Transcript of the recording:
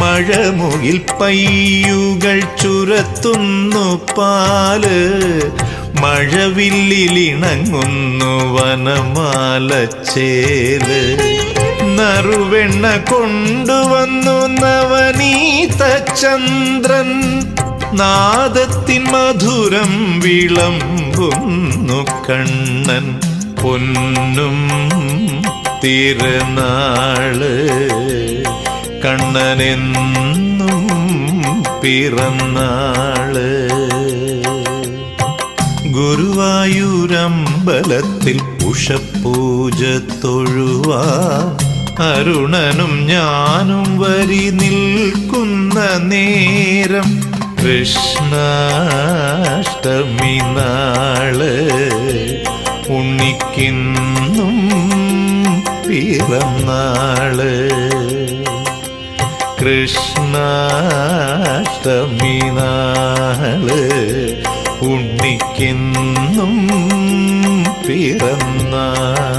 മഴമുകിൽ പയ്യുകൾ ചുരത്തുന്നു പാൽ. മഴവില്ലിലിണങ്ങുന്നു വനമാലച്ചേൽ നറുവെണ്ണ കൊണ്ടുവന്നു നവനീത ചന്ദ്രൻ. നാദത്തിൻ മധുരം വിളമ്പുന്നു കണ്ണൻ. പൊന്നും തിരുനാൾ. കണ്ണനെന്നും പിറന്നാൾ. ഗുരുവായൂരമ്പലത്തിൽ ഉഷപ്പൂജ തൊഴുവാ. അരുണനും ഞാനും വരി നിൽക്കുന്ന നേരം കൃഷ്ണാഷ്ടമി നാൾ. ഉണ്ണിക്കിന്നും പിറന്നാൾ. കൃഷ്ണാഷ്ടമി നാൾ ഉണ്ണിക്കെന്നും പിറന്നാൾ.